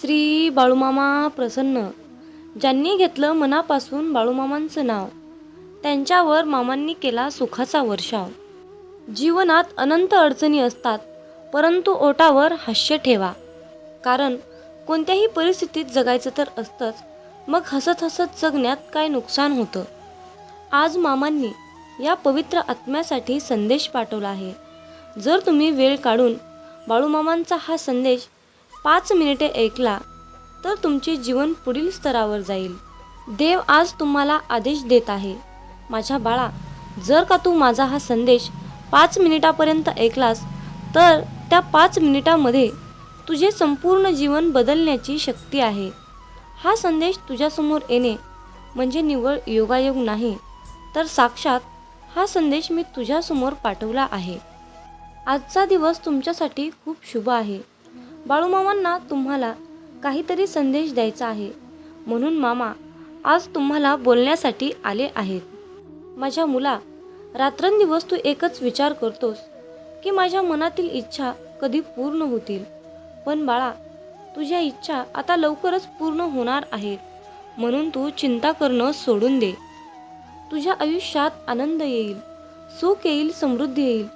श्री बाळूमामा प्रसन्न. ज्यांनी घेतलं मनापासून बाळूमामांचं नाव त्यांच्यावर मामांनी केला सुखाचा वर्षाव. जीवनात अनंत अडचणी असतात परंतु ओटावर हास्य ठेवा. कारण कोणत्याही परिस्थितीत जगायचं तर असतंच मग हसत हसत जगण्यात काय नुकसान होतं? आज मामांनी या पवित्र आत्म्यासाठी संदेश पाठवला आहे. जर तुम्ही वेळ काढून बाळूमामांचा हा संदेश पाच मिनिटे ऐकला तर तुमचे जीवन पुढील स्तरावर जाईल. देव आज तुम्हाला आदेश देत आहे. माझ्या बाळा जर का तू माझा हा संदेश पाच मिनिटापर्यंत ऐकलास तर त्या पाच मिनिटामध्ये तुझे संपूर्ण जीवन बदलण्याची शक्ती आहे. हा संदेश तुझ्यासमोर येणे म्हणजे निव्वळ योगायोग नाही तर साक्षात हा संदेश मी तुझ्यासमोर पाठवला आहे. आजचा दिवस तुमच्यासाठी खूप शुभ आहे. बाळूमामांना तुम्हाला काहीतरी संदेश द्यायचा आहे. म्हणून मामा आज तुम्हाला बोलण्यासाठी आले आहेत. माझ्या मुला रात्रंदिवस तू एकच विचार करतोस की माझ्या मनातील इच्छा कधी पूर्ण होतील. पण बाळा तुझ्या इच्छा आता लवकरच पूर्ण होणार आहेत. म्हणून तू चिंता करणं सोडून दे. तुझ्या आयुष्यात आनंद येईल सुख येईल समृद्धी येईल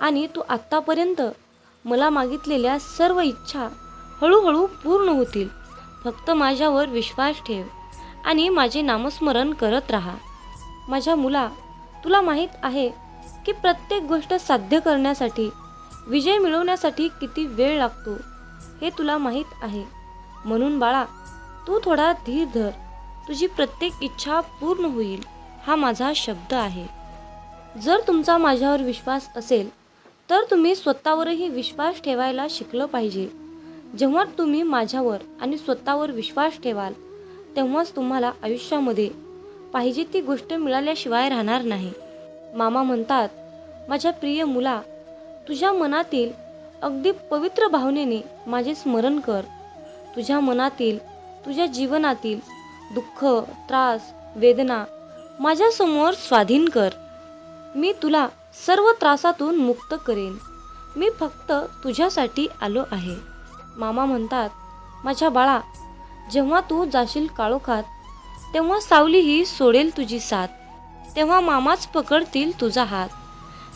आणि तू आत्तापर्यंत मला मागितलेल्या सर्व इच्छा हळूहळू पूर्ण होतील. फक्त माझ्यावर विश्वास ठेव आणि माझे नामस्मरण करत राहा. माझ्या मुला तुला माहीत आहे की प्रत्येक गोष्ट साध्य करण्यासाठी विजय मिळवण्यासाठी किती वेळ लागतो हे तुला माहीत आहे. म्हणून बाळा तू थोडा धीर धर. तुझी प्रत्येक इच्छा पूर्ण होईल हा माझा शब्द आहे. जर तुमचा माझ्यावर विश्वास असेल तर तुम्ही स्वतःवरही विश्वास ठेवायला शिकलं पाहिजे. जेव्हा तुम्ही माझ्यावर आणि स्वतःवर विश्वास ठेवाल तेव्हाच तुम्हाला आयुष्यामध्ये पाहिजे ती गोष्ट मिळाल्याशिवाय राहणार नाही. मामा म्हणतात माझ्या प्रिय मुला तुझ्या मनातील अगदी पवित्र भावनेने माझे स्मरण कर. तुझ्या मनातील तुझ्या जीवनातील दुःख त्रास वेदना माझ्यासमोर स्वाधीन कर. मी तुला सर्व त्रासातून मुक्त करेन. मी फक्त तुझ्यासाठी आलो आहे. मामा म्हणतात माझ्या बाळा जेव्हा तू जाशील काळोखात तेव्हा सावली ही सोडेल तुझी साथ. तेव्हा मामाच पकडतील तुझा हात.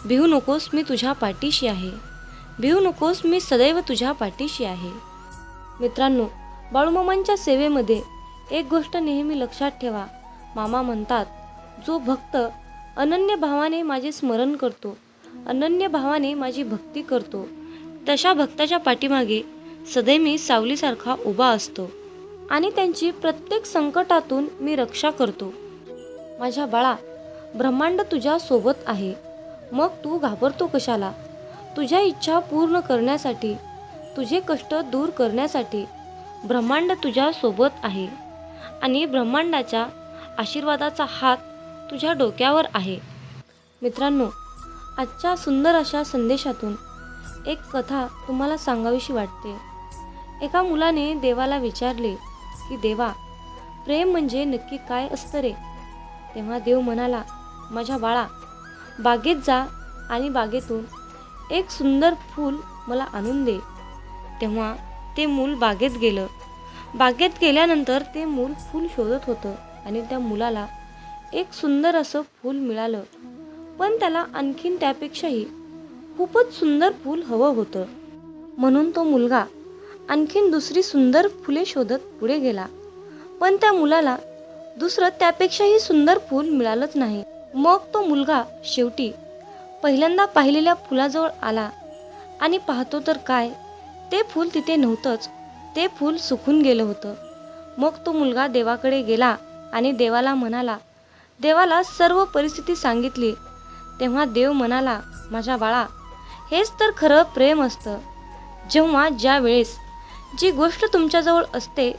भिवू नकोस मी तुझ्या पाठीशी आहे. भिवू नकोस मी सदैव तुझ्या पाठीशी आहे. मित्रांनो बाळूमामांच्या सेवेमध्ये एक गोष्ट नेहमी लक्षात ठेवा. मामा म्हणतात जो भक्त अनन्य भावाने माझे स्मरण करतो. अनन्य भावाने माझी भक्ती करतो. तशा भक्ताच्या पाठीमागे सदैव मी सावलीसारखा उभा असतो. आणि त्यांची प्रत्येक संकटातून मी रक्षा करतो. माझ्या बाळा ब्रह्मांड तुझ्या सोबत आहे. मग तू घाबरतो कशाला? तुझ्या इच्छा पूर्ण करण्यासाठी तुझे कष्ट दूर करण्यासाठी ब्रह्मांड तुझ्या सोबत आहे. आणि ब्रह्मांडाच्या आशीर्वादाचा हात तुझ्या डोक्यावर आहे. मित्रांनो आजच्या सुंदर अशा संदेशातून एक कथा तुम्हाला सांगावीशी वाटते. एका मुलाने देवाला विचारले की देवा प्रेम म्हणजे नक्की काय असतं रे? तेव्हा देव म्हणाला माझ्या बाळा बागेत जा आणि बागेतून एक सुंदर फूल मला आणून दे. तेव्हा ते मूल बागेत गेलं. बागेत गेल्यानंतर ते मूल फूल शोधत होतं आणि त्या मुलाला एक सुंदर असं फूल मिळालं. पण त्याला आणखीन त्यापेक्षाही खूपच सुंदर फूल हवं होतं. म्हणून तो मुलगा आणखीन दुसरी सुंदर फुले शोधत पुढे गेला. पण त्या मुलाला दुसरं त्यापेक्षाही सुंदर फूल मिळालंच नाही. मग तो मुलगा शेवटी पहिल्यांदा पाहिलेल्या फुलाजवळ आला आणि पाहतो तर काय ते फूल तिथे नव्हतंच. ते फूल सुकून गेलं होतं. मग तो मुलगा देवाकडे गेला आणि देवाला म्हणाला देवाला सर्व परिस्थिती सांगितली. तेव्हा देव म्हणाला माझ्या बाळा हेच तर खरं प्रेम असतं. जेव्हा ज्या वेळेस जी गोष्ट तुमच्याजवळ असते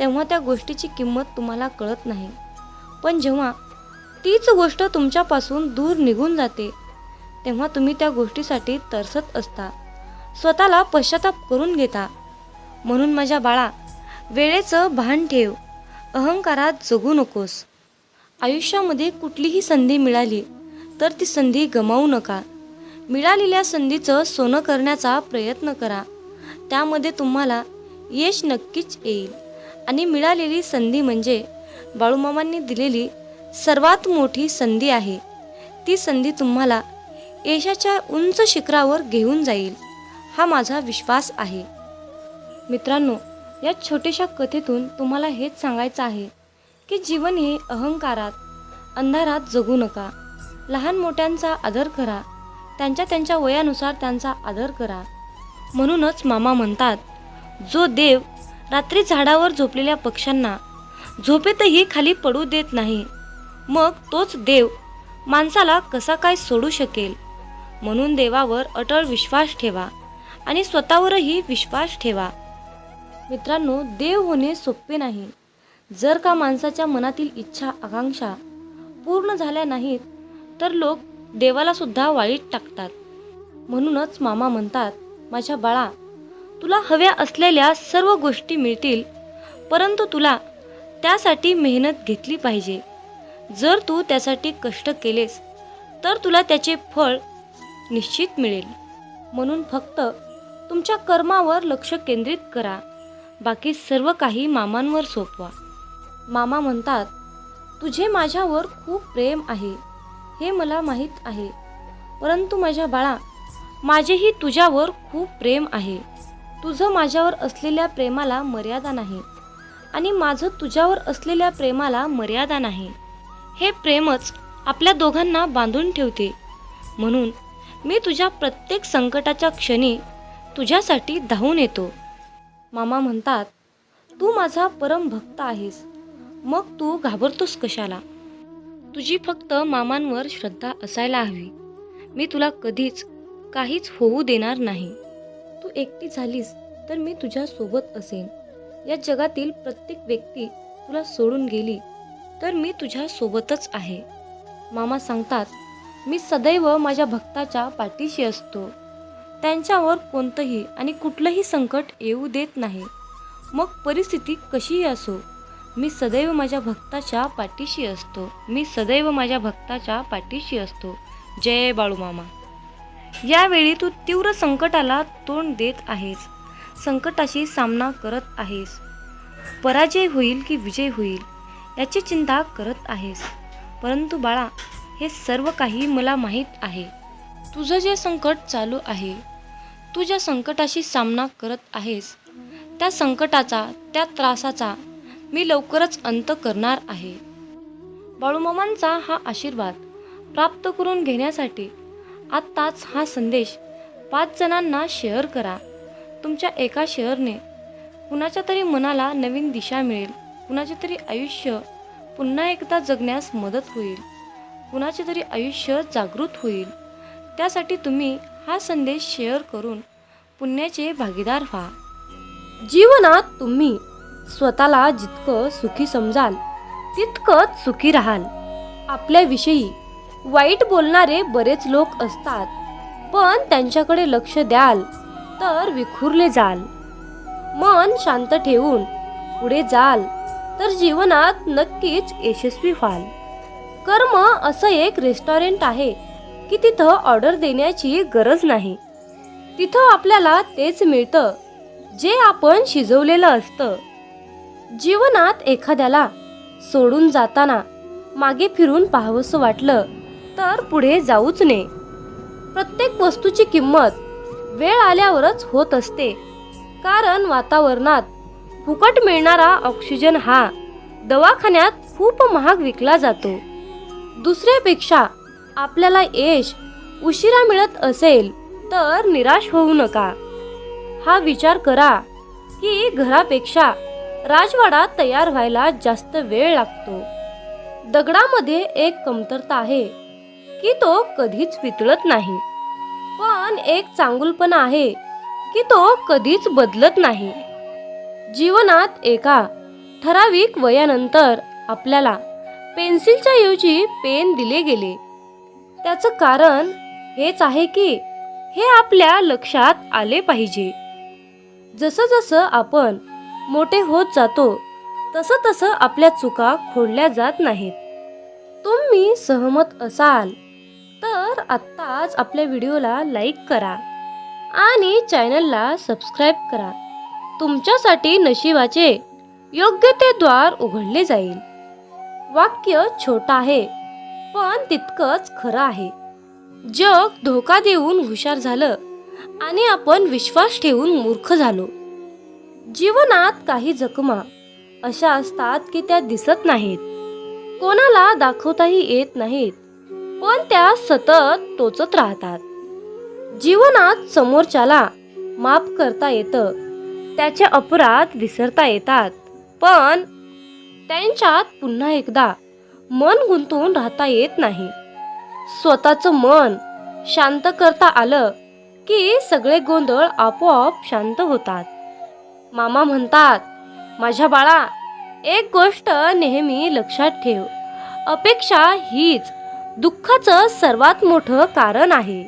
तेव्हा त्या गोष्टीची किंमत तुम्हाला कळत नाही. पण जेव्हा तीच गोष्ट तुमच्यापासून दूर निघून जाते तेव्हा तुम्ही त्या गोष्टीसाठी तरसत असता. स्वतःला पश्चाताप करून घेता. म्हणून माझ्या बाळा वेळेचं भान ठेव. अहंकारात जगू नकोस. आयुष्यामध्ये कुठलीही संधी मिळाली तर ती संधी गमावू नका. मिळालेल्या संधीचं सोनं करण्याचा प्रयत्न करा. त्यामध्ये तुम्हाला यश नक्कीच येईल. आणि मिळालेली संधी म्हणजे बाळूमामांनी दिलेली सर्वात मोठी संधी आहे. ती संधी तुम्हाला यशाच्या उंच शिखरावर घेऊन जाईल हा माझा विश्वास आहे. मित्रांनो या छोट्याशा कथेतून तुम्हाला हेच सांगायचं आहे. की जीवन हे अहंकारात अंधारात जगू नका. लहान मोठ्यांचा आदर करा. त्यांच्या त्यांच्या वयानुसार त्यांचा आदर करा. म्हणूनच मामा म्हणतात जो देव रात्री झाडावर झोपलेल्या पक्ष्यांना झोपेतही खाली पडू देत नाही मग तोच देव माणसाला कसा काय सोडू शकेल? म्हणून देवावर अटळ विश्वास ठेवा आणि स्वतःवरही विश्वास ठेवा. मित्रांनो देव होणे सोपे नाही. जर का माणसाच्या मनातील इच्छा आकांक्षा पूर्ण झाल्या नाहीत तर लोक देवाला सुद्धा वाळीत टाकतात. म्हणूनच मामा म्हणतात माझ्या बाळा तुला हव्या असलेल्या सर्व गोष्टी मिळतील परंतु तुला त्यासाठी मेहनत घेतली पाहिजे. जर तू त्यासाठी कष्ट केलेस तर तुला त्याचे फळ निश्चित मिळेल. म्हणून फक्त तुमच्या कर्मावर लक्ष केंद्रित करा. बाकी सर्व काही मामांवर सोपवा. मामा म्हणतात तुझे माझ्यावर खूप प्रेम आहे हे मला माहीत आहे. परंतु माझ्या बाळा माझेही तुझ्यावर खूप प्रेम आहे. तुझं माझ्यावर असलेल्या प्रेमाला मर्यादा नाही. आणि माझं तुझ्यावर असलेल्या प्रेमाला मर्यादा नाही. हे प्रेमच आपल्या दोघांना बांधून ठेवते. म्हणून मी तुझ्या प्रत्येक संकटाच्या क्षणी तुझ्यासाठी धावून येतो. मामा म्हणतात तू माझा परम भक्त आहेस. मग तू घाबरतोस कशाला? तुझी फक्त मामांवर श्रद्धा असायला हवी. मी तुला कधीच काहीच होऊ देणार नाही. तू एकटी झालीस तर मी तुझ्या सोबत असेन. या जगातील प्रत्येक व्यक्ती तुला सोडून गेली तर मी तुझ्या सोबतच आहे. मामा सांगतात मी सदैव माझ्या भक्ताच्या पाठीशी असतो. त्यांच्यावर कोणतंही आणि कुठलंही संकट येऊ देत नाही. मग परिस्थिती कशीही असो मी सदैव माझ्या भक्ताच्या पाठीशी असतो. मी सदैव माझ्या भक्ताच्या पाठीशी असतो. जय बाळूमामा. यावेळी तू तीव्र संकटाला तोंड देत आहेस. संकटाशी सामना करत आहेस. पराजय होईल की विजय होईल याची चिंता करत आहेस. परंतु बाळा हे सर्व काही मला माहीत आहे. तुझं जे संकट चालू आहे तू ज्या संकटाशी सामना करत आहेस त्या संकटाचा त्या त्रासाचा मी लवकरच अंत करणार आहे. बाळूमामांचा हा आशीर्वाद प्राप्त करून घेण्यासाठी आत्ताच हा संदेश पाच जणांना शेअर करा. तुमच्या एका शेअरने कुणाच्या तरी मनाला नवीन दिशा मिळेल. कुणाचे तरी आयुष्य पुन्हा एकदा जगण्यास मदत होईल. कुणाचे तरी आयुष्य जागृत होईल. त्यासाठी तुम्ही हा संदेश शेअर करून पुण्याचे भागीदार व्हा. जीवनात तुम्ही स्वतःला जितकं सुखी समजाल तितकंच सुखी राहाल. आपल्याविषयी वाईट बोलणारे बरेच लोक असतात पण त्यांच्याकडे लक्ष द्याल तर विखुरले जाल. मन शांत ठेवून पुढे जाल तर जीवनात नक्कीच यशस्वी व्हाल. कर्म असं एक रेस्टॉरंट आहे की तिथं ऑर्डर देण्याची गरज नाही. तिथं आपल्याला तेच मिळतं जे आपण शिजवलेलं असतं. जीवनात एखाद्याला सोडून जाताना मागे फिरून पाहावंसं वाटलं तर पुढे जाऊच नये. प्रत्येक वस्तूची किंमत वेळ आल्यावरच होत असते. कारण वातावरणात फुकट मिळणारा ऑक्सिजन हा दवाखान्यात खूप महाग विकला जातो. दुसऱ्यापेक्षा आपल्याला यश उशिरा मिळत असेल तर निराश होऊ नका. हा विचार करा की घरापेक्षा राजवाडा तयार व्हायला जास्त वेळ लागतो. दगडामध्ये एक कमतरता आहे की तो कधीच वितळत नाही. पण एक चांगुलपणा आहे की तो कधीच बदलत नाही. जीवनात एका ठराविक वयानंतर आपल्याला पेन्सिलच्या ऐवजी पेन दिले गेले. त्याचं कारण हेच आहे की हे आपल्या लक्षात आले पाहिजे. जसं जसं आपण मोठे होत जातो तसं तसं आपल्या चुका खोडल्या जात नाहीत. तुम्ही सहमत असाल तर आत्ताच आपल्या व्हिडिओला लाईक करा आणि चॅनलला सबस्क्राईब करा. तुमच्यासाठी नशिबाचे योग्य ते द्वार उघडले जाईल. वाक्य छोटं आहे पण तितकंच खरं आहे. जग धोका देऊन हुशार झालं आणि आपण विश्वास ठेवून मूर्ख झालो. जीवनात काही जखमा अशा असतात की त्या दिसत नाहीत. कोणाला दाखवताही येत नाहीत पण त्या सतत टोचत राहतात. जीवनात समोरच्याला माफ करता येतं त्याचे अपराध विसरता येतात पण त्यांच्यात पुन्हा एकदा मन गुंतवून राहता येत नाही. स्वतःचं मन शांत करता आलं की सगळे गोंधळ आपोआप शांत होतात. मामा म्हणतात माझ्या बाळा एक गोष्ट नेहमी लक्षात ठेव. अपेक्षा हीच दुःखाचं सर्वात मोठं कारण आहे.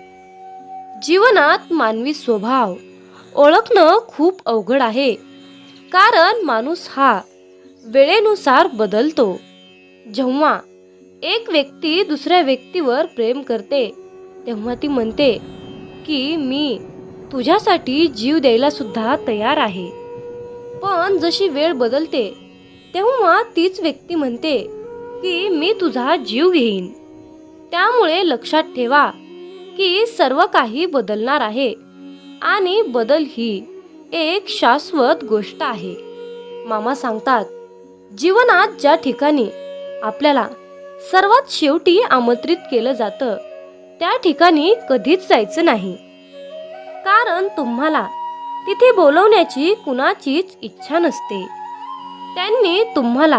जीवनात मानवी स्वभाव ओळखणं खूप अवघड आहे. कारण माणूस हा वेळेनुसार बदलतो. जेव्हा एक व्यक्ती दुसऱ्या व्यक्तीवर प्रेम करते तेव्हा ती म्हणते की मी तुझ्यासाठी जीव द्यायला सुद्धा तयार आहे. पण जशी वेळ बदलते तेव्हा तीच व्यक्ती म्हणते की मी तुझा जीव घेईन. त्यामुळे लक्षात ठेवा की सर्व काही बदलणार आहे आणि बदल ही एक शाश्वत गोष्ट आहे. मामा सांगतात जीवनात ज्या ठिकाणी आपल्याला सर्वात शेवटी आमंत्रित केलं जातं त्या ठिकाणी कधीच जायचं नाही. कारण तुम्हाला तिथे बोलवण्याची कुणाचीच इच्छा नसते. त्यांनी तुम्हाला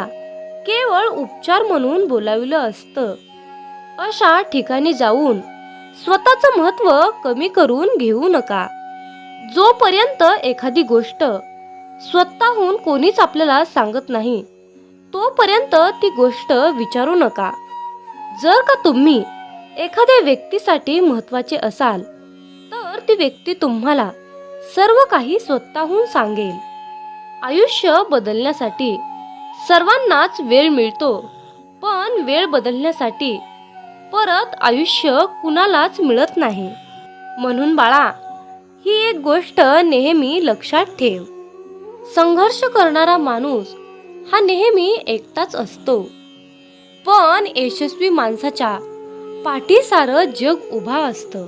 केवळ उपचार म्हणून बोलाविलं असतं. अशा ठिकाणी जाऊन स्वतःचं महत्त्व कमी करून घेऊ नका. जोपर्यंत एखादी गोष्ट स्वतःहून कोणीच आपल्याला सांगत नाही तोपर्यंत ती गोष्ट विचारू नका. जर का तुम्ही एखाद्या व्यक्तीसाठी महत्त्वाचे असाल तर ती व्यक्ती तुम्हाला सर्व काही स्वतःहून सांगेल. आयुष्य बदलण्यासाठी सर्वांनाच वेळ मिळतो पण वेळ बदलण्यासाठी परत आयुष्य कुणालाच मिळत नाही. म्हणून बाळा ही एक गोष्ट नेहमी लक्षात ठेव. संघर्ष करणारा माणूस हा नेहमी एकटाच असतो. पण यशस्वी माणसाच्या पाठीसारं जग उभा असतं.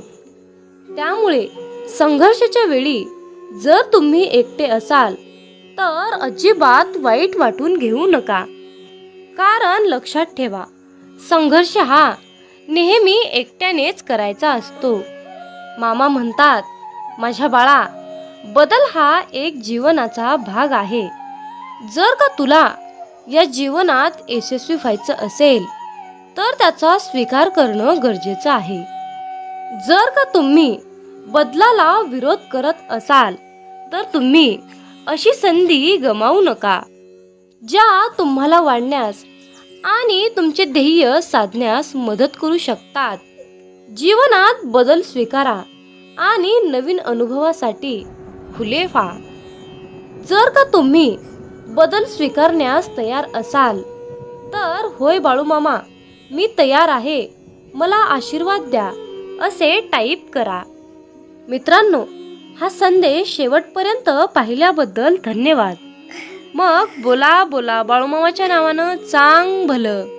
त्यामुळे संघर्षाच्या वेळी जर तुम्ही एकटे असाल तर अजिबात वाईट वाटून घेऊ नका. कारण लक्षात ठेवा संघर्ष हा नेहमी एकट्यानेच करायचा असतो. मामा म्हणतात माझ्या बाळा बदल हा एक जीवनाचा भाग आहे. जर का तुला या जीवनात यशस्वी व्हायचं असेल तर त्याचा स्वीकार करणं गरजेचं आहे. जर का तुम्ही बदलाला विरोध करत असाल तर तुम्ही अशी संधी गमावू नका ज्या तुम्हाला वाढण्यास आणि तुमचे ध्येय साधण्यास मदत करू शकतात. जीवनात बदल स्वीकारा आणि नवीन अनुभवासाठी खुले व्हा. जर का तुम्ही बदल स्वीकारण्यास तयार असाल तर होय बाळूमामा मी तयार आहे. मला आशीर्वाद द्या असे टाईप करा. मित्रांनो हा संदेश शेवटपर्यंत पाहिल्याबद्दल धन्यवाद. मग बोला बोला बाळूमामाच्या नावानं चांग भलं.